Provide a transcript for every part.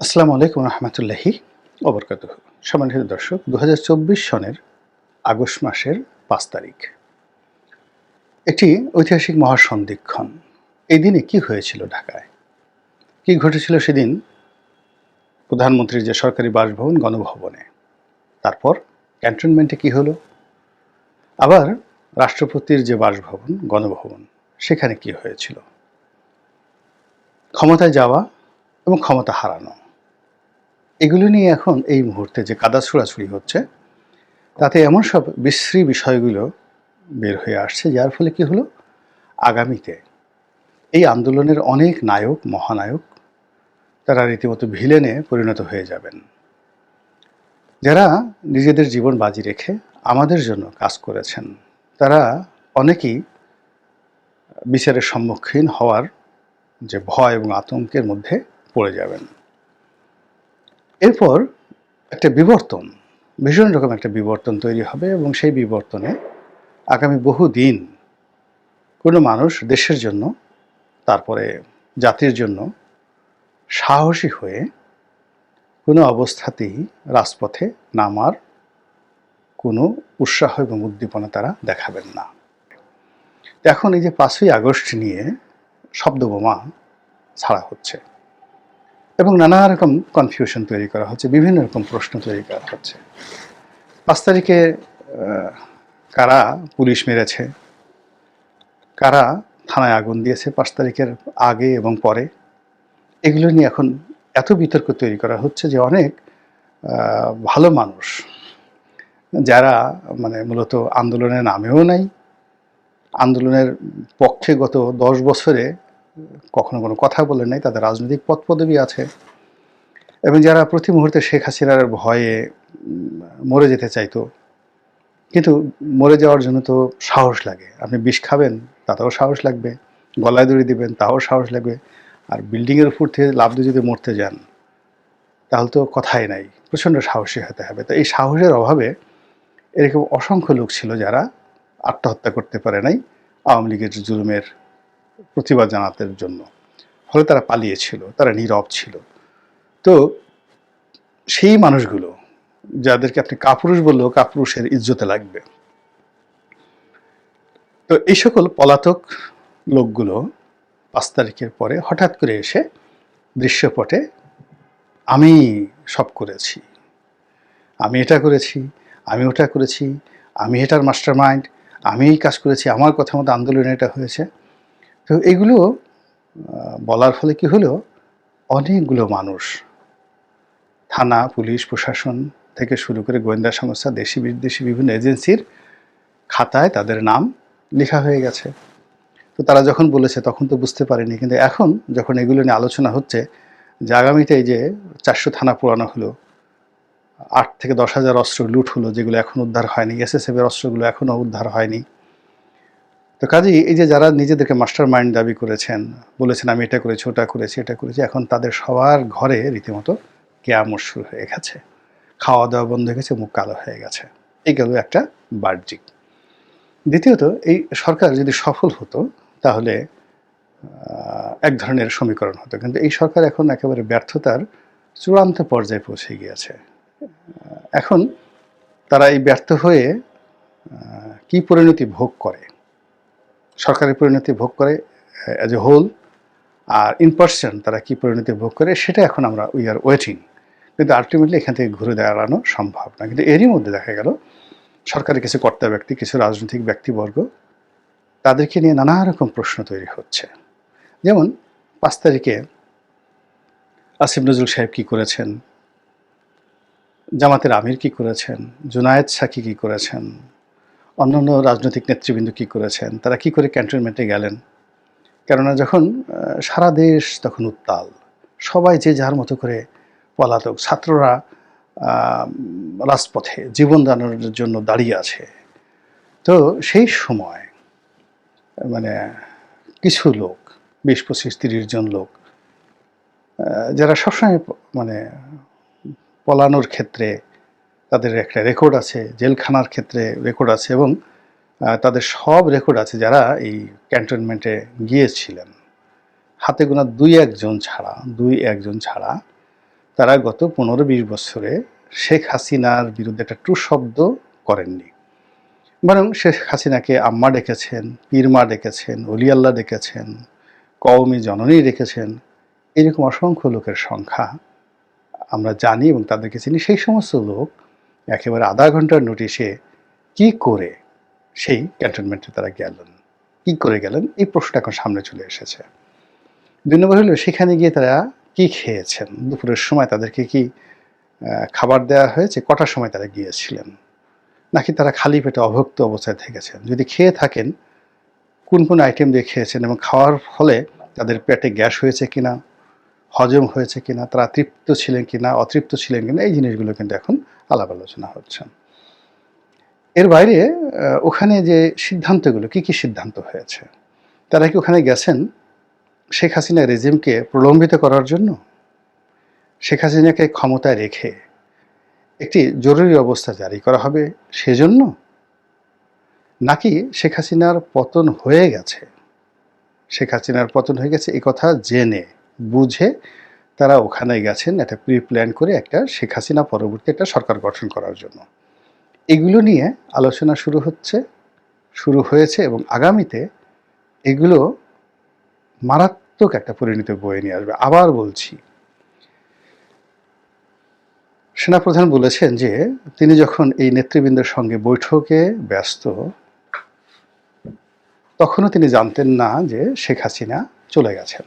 আসসালামু আলাইকুম রহমতুল্লাহি অবরকাত সম্মানিত দর্শক দু হাজার চব্বিশ সনের আগস্ট মাসের পাঁচ তারিখ। একটি ঐতিহাসিক মহাসন্ধিক্ষণ। এই দিনে কি হয়েছিল ঢাকায়? কি ঘটেছিল সেদিন? প্রধানমন্ত্রীর যে সরকারি বাসভবন, গণভবনে। তারপর ক্যান্টনমেন্টে কি হলো? আবার রাষ্ট্রপতির যে বাসভবন, গণভবন, সেখানে কি হয়েছিল? ক্ষমতায় যাওয়া এবং ক্ষমতা হারানো। এগুলো নিয়ে এখন এই মুহূর্তে যে কাদা ছোড়াছুড়ি হচ্ছে, তাতে এমন সব বিশ্রী বিষয়গুলো বের হয়ে আসছে, যার ফলে কি হলো? আগামীতে এই আন্দোলনের অনেক নায়ক, মহানায়ক, তারা রীতিমতো ভিলেনে পরিণত হয়ে যাবেন। যারা নিজেদের জীবন বাজি রেখে আমাদের জন্য কাজ করেছেন, তারা অনেকেই বিচারের সম্মুখীন হওয়ার যে ভয় এবং আতঙ্কের মধ্যে পড়ে যাবেন। এরপর একটা বিবর্তন, ভীষণ রকম একটা বিবর্তন তৈরি হবে এবং সেই বিবর্তনে আগামী বহু দিন কোনো মানুষ দেশের জন্য, তারপরে জাতির জন্য সাহসী হয়ে কোনো অবস্থাতেই রাজপথে নামার কোনো উৎসাহ এবং উদ্দীপনা তারা দেখাবেন না। এখন এই যে পাঁচই আগস্ট নিয়ে শব্দবোমা ছাড়া হচ্ছে। এবং নানা রকম কনফিউশন তৈরি করা হচ্ছে, বিভিন্ন রকম প্রশ্ন তৈরি করা হচ্ছে। পাঁচ তারিখে কারা পুলিশ মেরেছে? কারা থানায় আগুন দিয়েছে পাঁচ তারিখের আগে এবং পরে? এগুলো নিয়ে এখন এত বিতর্ক তৈরি করা হচ্ছে যে অনেক ভালো মানুষ, যারা মানে মূলত আন্দোলনের নামেও নাই, আন্দোলনের পক্ষে গত দশ বছরে কখনো কোনো কথা বলে নাই, তাদের রাজনৈতিক পদ পদবি আছে। এবং যারা প্রতি মুহূর্তে শেখ হাসিনার ভয়ে মরে যেতে চাইতো, কিন্তু মরে যাওয়ার জন্য তো সাহস লাগে। আপনি বিষ খাবেন, তাতেও সাহস লাগবে। গলায় দড়ি দিবেন, তাও সাহস লাগবে। আর বিল্ডিংয়ের উপর থেকে লাভ দিয়ে যদি মরতে যান, তাহলে তো কথাই নাই। প্রচণ্ড সাহসী হতে হবে। তো এই সাহসের অভাবে এরকম অসংখ্য লোক ছিল যারা আত্মহত্যা করতে পারে নাই। আওয়ামী লীগের জুলুমের প্রতিবাদ জানাতের জন্য। ফলে তারা পালিয়েছিল, তারা নীরব ছিল। তো সেই মানুষগুলো, যাদেরকে আপনি কাপুরুষ বললেও কাপুরুষের ইজ্জতে লাগবে। তো এই সকল পলাতক লোকগুলো পাঁচ তারিখের পরে হঠাৎ করে এসে দৃশ্যপটে, আমি সব করেছি। আমি এটা করেছি, আমি ওটা করেছি, আমি এটার মাস্টার মাইন্ড আমি এই কাজ করেছি, আমার কথা মতো আন্দোলনে এটা হয়েছে। তো এগুলো বলার ফলে কি হলো? অনেকগুলো মানুষ, থানা, পুলিশ, প্রশাসন থেকে শুরু করে গোয়েন্দা সংস্থা, দেশি বিদেশি বিভিন্ন এজেন্সির খাতায় তাদের নাম লেখা হয়ে গেছে। তো তারা যখন বলেছে, তখন তো বুঝতে পারেনি। কিন্তু এখন যখন এগুলো নিয়ে আলোচনা হচ্ছে, যে আগামীতে যে চারশো থানা পোড়ানো হলো, আট থেকে দশ হাজার অস্ত্র লুট হলো, যেগুলো এখন উদ্ধার হয়নি, এসএসএফের অস্ত্রগুলো এখনও উদ্ধার হয়নি তো কাজেই এই যে যারা নিজেদেরকে মাস্টার মাইন্ড দাবি করেছেন, বলেছেন আমি এটা করেছি, ওটা করেছি, এটা করেছি, এখন তাদের সবার ঘরে রীতিমতো কেয়ামত শুরু হয়ে গেছে। খাওয়া দাওয়া বন্ধ হয়ে গেছে, মুখ কালো হয়ে গেছে। এই গেল একটা বাহ্যিক। দ্বিতীয়ত, এই সরকার যদি সফল হতো, তাহলে এক ধরনের সমীকরণ হতো। কিন্তু এই সরকার এখন একেবারে ব্যর্থতার চূড়ান্ত পর্যায়ে পৌঁছে গিয়েছে। এখন তারা এই ব্যর্থ হয়ে কি পরিণতি ভোগ করে? সরকারের পরিণতি ভোগ করে অ্যাজ এ হোল আর ইন পার্সন তারা কী পরিণতি ভোগ করে, সেটা এখন আমরা উই আর ওয়েটিং কিন্তু আলটিমেটলি এখান থেকে ঘুরে দাঁড়ানো সম্ভব না। কিন্তু এরই মধ্যে দেখা গেল, সরকারের কিছু কর্তা ব্যক্তি, কিছু রাজনৈতিক ব্যক্তিবর্গ, তাদেরকে নিয়ে নানা রকম প্রশ্ন তৈরি হচ্ছে। যেমন, পাঁচ তারিখে আসিফ নজরুল সাহেব কী করেছেন? জামাতের আমির কি করেছেন? জুনায়েদ সাকি কী করেছেন? অন্যান্য রাজনৈতিক নেতৃবৃন্দ কি করেছেন? তারা কি করে ক্যান্টনমেন্টে গেলেন? কেননা যখন সারা দেশ তখন উত্তাল। সবাই যে যার মতো করে পলাতক। ছাত্ররা রাজপথে জীবন দানের জন্য দাঁড়িয়ে আছে। তো সেই সময় মানে কিছু লোক, বিশ, পঁচিশ, তিরিশ জন লোক যারা সবসময় মানে পলানোর ক্ষেত্রে তাদের একটা রেকর্ড আছে, জেলখানার ক্ষেত্রে রেকর্ড আছে এবং তাদের সব রেকর্ড আছে যারা এই ক্যান্টনমেন্টে গিয়েছিলেন। হাতে গোনা দুই একজন ছাড়া, দুই একজন ছাড়া তারা গত পনেরো বিশ বছরে শেখ হাসিনার বিরুদ্ধে একটা ট্রু শব্দ করেননি। বরং শেখ হাসিনাকে আম্মা ডেকেছেন পীরমা ডেকেছেন অলিয়াল্লা ডেকেছেন, কওমি জননী ডেকেছেন এরকম অসংখ্য লোকের সংখ্যা আমরা জানি এবং তাদেরকে চিনি। সেই সমস্ত লোক একেবারে আধা ঘণ্টার নোটিশে কি করে সেই ক্যান্টনমেন্টে তারা গেলেন? কি করে গেলেন? এই প্রশ্নটা এখন সামনে চলে এসেছে। দুই নম্বর হলো, সেখানে গিয়ে তারা কি খেয়েছেন? দুপুরের সময় তাদেরকে কি খাবার দেওয়া হয়েছে? কটার সময় তারা গিয়েছিলেন? নাকি তারা খালি পেটে অভুক্ত অবস্থায় থেকেছেন? যদি খেয়ে থাকেন, কোন কোন আইটেম দিয়ে খেয়েছেন এবং খাওয়ার ফলে তাদের পেটে গ্যাস হয়েছে কিনা? হজম হয়েছে কিনা? তারা তৃপ্ত ছিলেন কিনা? অতৃপ্ত ছিলেন কিনা? এই জিনিসগুলো কিন্তু এখন আলাপ আলোচনা হচ্ছে। এর বাইরে ওখানে যে সিদ্ধান্তগুলো, কি কি সিদ্ধান্ত হয়েছে? তারা কি ওখানে গেছেন শেখ হাসিনা রেজিমকে প্রলম্বিত করার জন্য? শেখ হাসিনাকে ক্ষমতায় রেখে একটি জরুরি অবস্থা জারি করা হবে সেজন্য? নাকি শেখ হাসিনার পতন হয়ে গেছে? শেখ হাসিনার পতন হয়ে গেছে এ কথা জেনে, বুঝে তারা ওখানে গেছেন একটা প্রি প্ল্যান করে একটা শেখ হাসিনা পরবর্তী একটা সরকার গঠন করার জন্য। এগুলো নিয়ে আলোচনা শুরু হচ্ছে, শুরু হয়েছে এবং আগামীতে এগুলো মারাত্মক একটা পরিণত বয়ে নিয়ে আসবে। আবার বলছি, সেনাপ্রধান বলেছেন যে তিনি যখন এই নেতৃবৃন্দের সঙ্গে বৈঠকে ব্যস্ত, তখনও তিনি জানতেন না যে শেখ হাসিনা চলে গেছেন।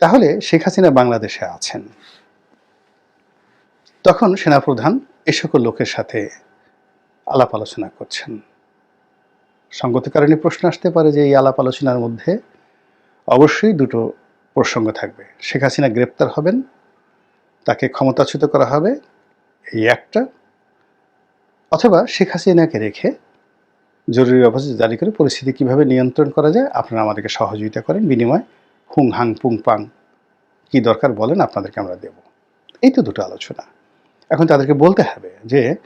তাহলে শেখ হাসিনা বাংলাদেশে আছেন। তখন সেনাপ্রধান এ সকল লোকের সাথে আলাপ আলোচনা করছেন। সঙ্গত কারণে প্রশ্ন আসতে পারে যে এই আলাপ আলোচনার মধ্যে অবশ্যই দুটো প্রসঙ্গ থাকবে। শেখ হাসিনা গ্রেপ্তার হবেন, তাকে ক্ষমতাচ্যুত করা হবে, এই একটা। অথবা শেখ হাসিনাকে রেখে জরুরি অবস্থা জারি করে পরিস্থিতি কীভাবে নিয়ন্ত্রণ করা যায়, আপনারা আমাদেরকে সহযোগিতা করেন বিনিময়। হুং হাং পুং পাং। কি দরকার বলেন, আপনাদেরকে আমরা দেব। এই তো দুটো আলোচনা। এখন তাদেরকে বলতে হবে যে,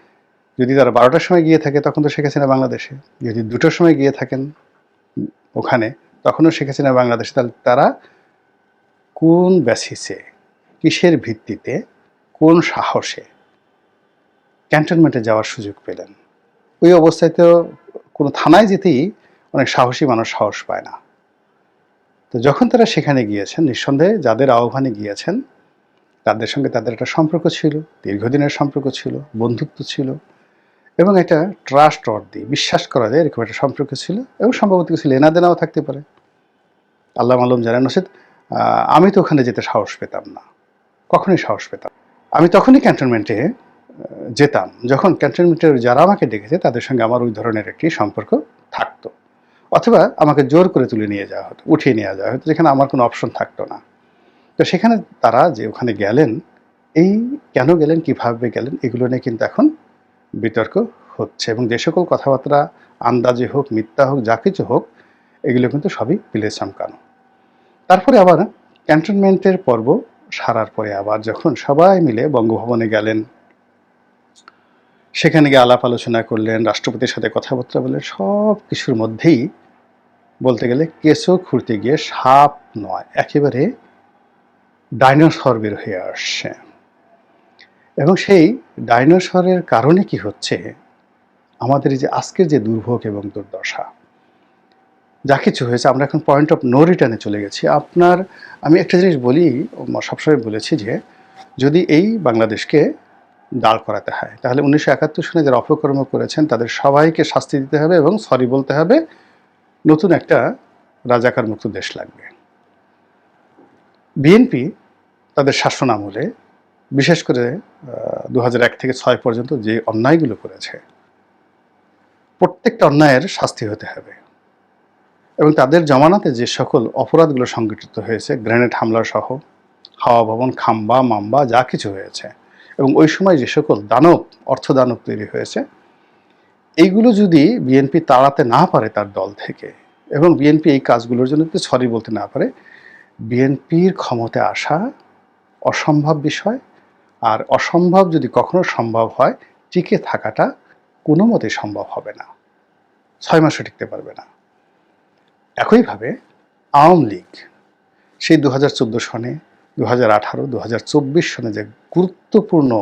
যদি তারা বারোটার সময় গিয়ে থাকে, তখন তো শেখ হাসিনা বাংলাদেশে। যদি দুটোর সময় গিয়ে থাকেন ওখানে, তখনও শেখ হাসিনা বাংলাদেশে। তাহলে তারা কোন বেসিসে কিসের ভিত্তিতে, কোন সাহসে ক্যান্টনমেন্টে যাওয়ার সুযোগ পেলেন? ওই অবস্থায় তো কোনো থানায় যেতেই অনেক সাহসী মানুষ সাহস পায় না। তো যখন তারা সেখানে গিয়েছেন, নিঃসন্দেহে যাদের আহ্বানে গিয়েছেন, তাদের সঙ্গে তাদের একটা সম্পর্ক ছিল, দীর্ঘদিনের সম্পর্ক ছিল, বন্ধুত্ব ছিল এবং এটা ট্রাস্ট অর্দি বিশ্বাস করা যায় এরকম একটা সম্পর্ক ছিল এবং সম্ভবত কিছু লেনা দেনাও থাকতে পারে। আল্লাহ আলম জানেন, নসিদ আমি তো ওখানে যেতে সাহস পেতাম না। কখনোই সাহস পেতাম আমি তখনই ক্যান্টনমেন্টে যেতাম। যখন ক্যান্টনমেন্টের যারা আমাকে ডেকেছে তাদের সঙ্গে আমার ওই ধরনের একটি সম্পর্ক থাকতো। অথবা আমাকে জোর করে তুলে নিয়ে যাওয়া হতো, উঠিয়ে নিয়ে যাওয়া হতো, যেখানে আমার কোনো অপশন থাকতো না। তো সেখানে তারা যে ওখানে গেলেন, এই কেন গেলেন, কীভাবে গেলেন, এগুলো নিয়ে কিন্তু এখন বিতর্ক হচ্ছে এবং যে সকল কথাবার্তা, আন্দাজে হোক, মিথ্যা হোক, যা কিছু হোক, এগুলো কিন্তু সবই পিলে চমকানো তারপরে আবার ক্যান্টনমেন্টের পর্ব সারার পরে আবার যখন সবাই মিলে বঙ্গভবনে গেলেন, সেখানে গিয়ে আলাপ আলোচনা করলেন, রাষ্ট্রপতির সাথে কথাবার্তা বললেন সব কিছুর মধ্যেই বলতে গেলে কেঁচো খুঁড়তে গিয়ে সাপ নয়, একেবারে ডাইনোসর বের হয়ে আসছে। এবং সেই ডাইনোসরের কারণে কি হচ্ছে? আমাদের যে আজকের যে দুর্ভোগ এবং দুর্দশা, যা কিছু হয়েছে, আমরা এখন পয়েন্ট অফ নো রিটার্নে চলে গেছি। আপনার, আমি একটা জিনিস বলি সবসময় বলেছি যে, যদি এই বাংলাদেশকে দাঁড় করাতে হয়, তাহলে উনিশশো একাত্তর সনে যারা অপকর্ম করেছেন, তাদের সবাইকে শাস্তি দিতে হবে এবং সরি বলতে হবে নতুন একটা রাজাকার মুক্ত দেশ লাগবে। বিএনপি তাদের শাসন আমলে, বিশেষ করে দু থেকে ছয় পর্যন্ত যে অন্যায়গুলো করেছে, প্রত্যেকটা অন্যায়ের শাস্তি হতে হবে। এবং তাদের জমানাতে যে সকল অপরাধগুলো সংগঠিত হয়েছে, গ্রেনেড হামলা সহ, হাওয়া ভবন, খাম্বা, মাম্বা, যা কিছু হয়েছে, এবং ওই সময় যে সকল দানব, অর্থ দানব তৈরি হয়েছে এইগুলো যদি বিএনপি তাড়াতে না পারে তার দল থেকে, এবং বিএনপি এই কাজগুলোর জন্য যদি সরি বলতে না পারে, বিএনপির ক্ষমতায় আসা অসম্ভব বিষয়। আর অসম্ভব যদি কখনো সম্ভব হয়, টিকে থাকাটা কোনো মতেই সম্ভব হবে না। ছয় মাসও টিকতে পারবে না। একইভাবে আওয়ামী লীগ, সেই দু হাজার চোদ্দ সনে দু হাজার আঠারো দু হাজার চব্বিশ সনে যে গুরুত্বপূর্ণ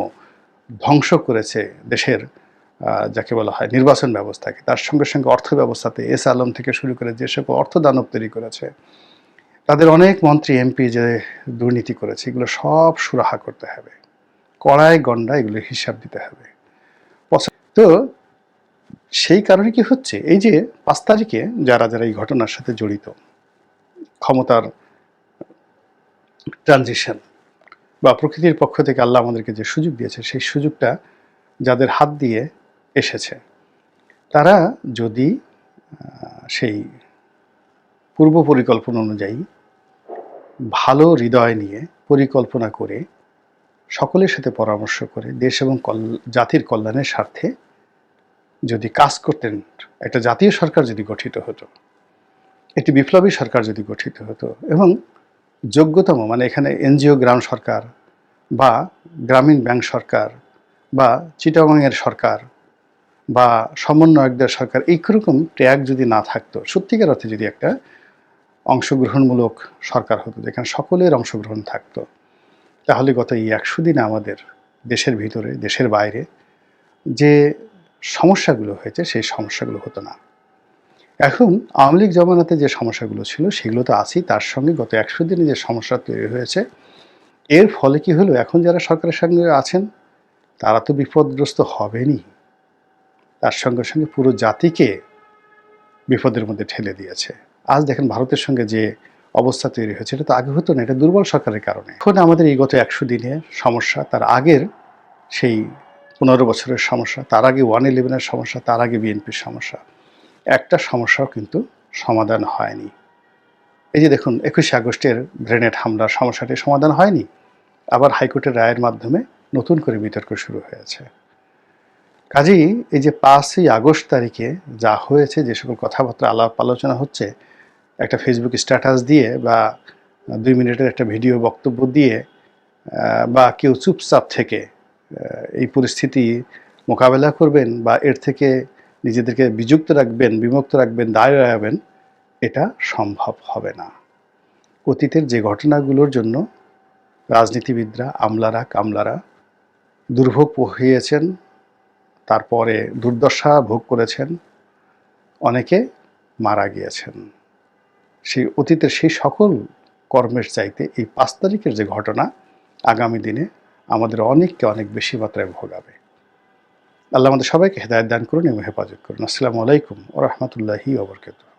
ধ্বংস করেছে দেশের যাকে বলা হয় নির্বাচন ব্যবস্থাকে, তার সঙ্গে সঙ্গে অর্থ ব্যবস্থাতে এস আলম থেকে শুরু করে যে সকল অর্থ দানব তৈরি করেছে, তাদের অনেক মন্ত্রী, এমপি যে দুর্নীতি করেছে, এগুলো সব সুরাহা করতে হবে। কড়াই গন্ডা এগুলো হিসাব দিতে হবে। তো সেই কারণে কি হচ্ছে? এই যে পাঁচ তারিখে যারা যারা এই ঘটনার সাথে জড়িত, ক্ষমতার ট্রানজিশন বা প্রকৃতির পক্ষ থেকে আল্লাহ আমাদেরকে যে সুযোগ দিয়েছে, সেই সুযোগটা যাদের হাত দিয়ে এসেছে। তারা যদি সেই পূর্ব পরিকল্পনা অনুযায়ী ভালো হৃদয় নিয়ে পরিকল্পনা করে সকলের সাথে পরামর্শ করে দেশ এবং জাতির কল্যাণের স্বার্থে যদি কাজ করতেন, একটা জাতীয় সরকার যদি গঠিত হতো, একটি বিপ্লবী সরকার যদি গঠিত হতো এবং যোগ্যতম মানে এখানে এনজিও, গ্রাম সরকার বা গ্রামীণ ব্যাংক সরকার বা চিটাগাংয়ের সরকার বা সমন্বয়কদের সরকার এইরকম ট্যাগ যদি না থাকতো, সত্যিকার অর্থে যদি একটা অংশগ্রহণমূলক সরকার হতো, যেখানে সকলের অংশগ্রহণ থাকতো, তাহলে গত এই একশো দিনে আমাদের দেশের ভিতরে, দেশের বাইরে যে সমস্যাগুলো হয়েছে, সেই সমস্যাগুলো হতো না। এখন আওয়ামী লীগ জমানাতে যে সমস্যাগুলো ছিল, সেগুলো তো আছেই। তার সঙ্গে গত একশো দিনে যে সমস্যা তৈরি হয়েছে, এর ফলে কি হলো? এখন যারা সরকারের সঙ্গে আছেন, তারা তো বিপদগ্রস্ত হবেনই। তার সঙ্গে সঙ্গে পুরো জাতিকে বিপদের মধ্যে ঠেলে দিয়েছে। আজ দেখেন ভারতের সঙ্গে যে অবস্থা তৈরি হয়েছে এটা তো আগে হতো না, এটা দুর্বল সরকারের কারণে। এখন আমাদের এই গত একশো দিনের সমস্যা, তার আগের সেই পনেরো বছরের সমস্যা, তার আগে ওয়ান ইলেভেনের সমস্যা, তার আগে বিএনপির সমস্যা, একটা সমস্যাও কিন্তু সমাধান হয়নি। এই যে দেখুন, একুশে আগস্টের গ্রেনেড হামলার সমস্যাটি সমাধান হয়নি, আবার হাইকোর্টের রায়ের মাধ্যমে নতুন করে বিতর্ক শুরু হয়েছে। কাজেই এই যে পাঁচই আগস্ট তারিখে যা হয়েছে, যে সকল কথাবার্তা আলাপ আলোচনা হচ্ছে, একটা ফেসবুক স্ট্যাটাস দিয়ে বা দুই মিনিটের একটা ভিডিও বক্তব্য দিয়ে বা কেউ চুপচাপ থেকে এই পরিস্থিতি মোকাবেলা করবেন বা এর থেকে নিজেদেরকে বিযুক্ত রাখবেন, বিমুক্ত রাখবেন, দায় রাখবেন, এটা সম্ভব হবে না। অতীতের যে ঘটনাগুলোর জন্য রাজনীতিবিদরা, আমলারা, কামলারা দুর্ভোগ পোহিয়েছেন তারপরে দুর্দশা ভোগ করেছেন, অনেকে মারা গিয়েছেন। সেই অতীতের সেই সকল কর্মের চাইতে এই পাঁচ তারিখের যে ঘটনা, আগামী দিনে আমাদের অনেককে অনেক বেশি মাত্রায় ভোগাবে আল্লাহ আমাদের সবাইকে হেদায়ত দান করুন এবং হেফাজত করুন। আসসালামু আলাইকুম ও রহমতুল্লাহি ওবরকাতুহ